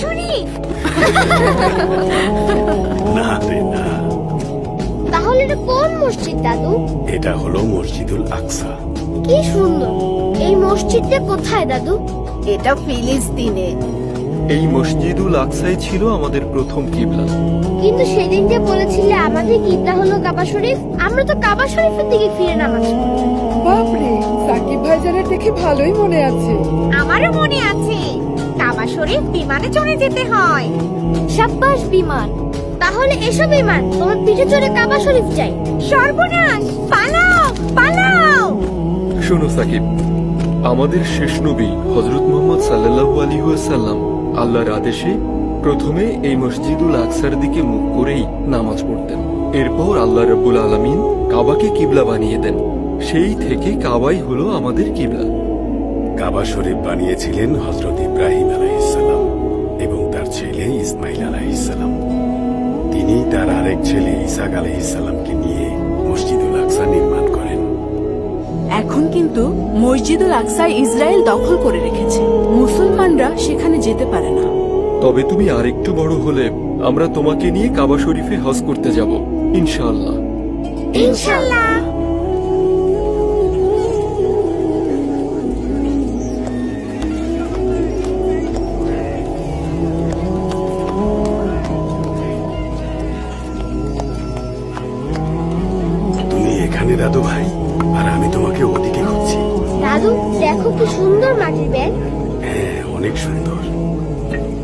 শরীফ না রে না। তাহলে এটা কোন মসজিদ দাদু? এটা হলো মসজিদুল আকসা। কি সুন্দর। এই মসজিদটা কোথায় দাদু? এটা ফিলিস্তিনে। এই মসজিদুল আকসাই ছিল আমাদের প্রথম কিবলা। কিন্তু সেদিন যে বলেছিলে আমাদের কিবলা হলো কাবা শরীফ আমরা তো কাবা শরীফের দিকে ফিরে নামাজ পড়ি। বাপরে সাকিব ভাইজানের দেখে ভালোই মনে আছে। আমারও মনে আছে। শরীফ বিমানে চলে যেতে হয়। সাব্বাস বিমান। তাহলে এসো বিমান তোমার পিঠে চড়ে কাবা শরীফ যাই। সর্বনাশ পালাও পালাও। শোনো সাকিব আমাদের শেষ নবী হজরত মোহাম্মদ সাল্লাল্লাহু আলী সাল্লাম আল্লাহর আদেশে প্রথমে এই মসজিদুল আকসার দিকে মুখ করেই নামাজ পড়তেন। এরপর আল্লাহ রব্বুল আলমিন কাবাকে কিবলা বানিয়ে দেন। সেই থেকে কাবাই হলো আমাদের কিবলা। কাবা শরীফ বানিয়েছিলেন হজরত ইব্রাহিম আলাইসাল্লাম এবং তার ছেলে ইসমাইল আলাইসাল্লাম তিনি তার আরেক ছেলে ইসাক আলাইসাল্লামকে নিয়ে মসজিদুল আকসা নির্মাণ করেন। এখন কিন্তু মসজিদুল আকসা ইসরায়েল দখল করে রেখেছে। মুসলমানরা সেখানে যেতে পারে না। তবে তুমি আরেকটু বড় হলে আমরা তোমাকে নিয়ে কাবা শরীফে হজ করতে যাব ইনশাআল্লাহ। ইনশাল্লাহ এখানে দাদু ভাই আর আমি তোমাকে ওদিকে খুঁজছি। দাদু দেখো কি সুন্দর মাটির ব্যাগ। হ্যাঁ অনেক সুন্দর।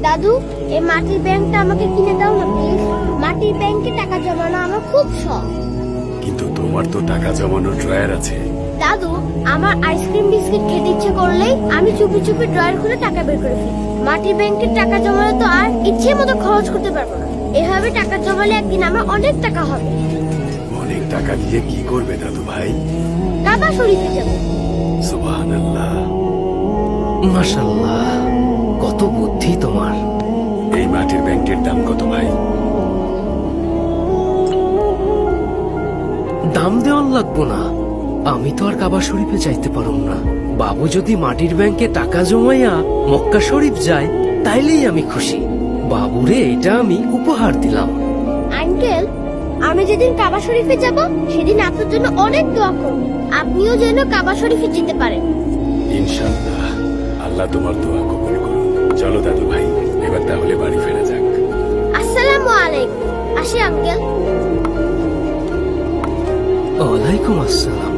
দাদু এই মাটির ব্যাংকটা আমাকে কিনে দাও না প্লিজ মাটির ব্যাংকে টাকা জমানো আমার খুব শখ। কিন্তু তোমার তো টাকা জমানোর ড্রয়ার আছে। দাদু আমার আইসক্রিম বিস্কিট খেতে ইচ্ছে করলেই আমি চুপি চুপি ড্রয়ার খুলে টাকা বের করে ফেলি। মাটির ব্যাংকের টাকা জমালে তো আর ইচ্ছে মতো খরচ করতে পারব না। এভাবে টাকা জমালে একদিন আমার অনেক টাকা হবে। টাকা দিয়ে কি করবে দাদু ভাই? কাবা শরীফে যাব। সুবাহান আল্লাহ মাশাল্লাহ কত বুদ্ধি তোমার। এই মাটির ব্যাংকের দাম কত ভাই? দাম দেওয়ার লাগবো না। আমি তো আর কাবা শরীফে যাইতে পারুম না। বাবু যদি মাটির ব্যাংকে টাকা জমাইয়া মক্কা শরীফ যায় তাইলেই আমি খুশি। বাবুরে এটা আমি উপহার দিলাম। আঙ্কেল আমি যেদিন কাবা শরীফে যাব সেদিন আপনার জন্য অনেক দোয়া করব। আপনিও যেন কাবা শরীফে যেতে পারেন। ইনশাআল্লাহ। আল্লাহ তোমার দোয়া কবুল করুন চলো দাদু ভাই এবার তাহলে বাড়ি ফেরা যাক। আসসালামু আলাইকুম। আসি আঙ্কেল। ওয়ালাইকুম আসসালাম।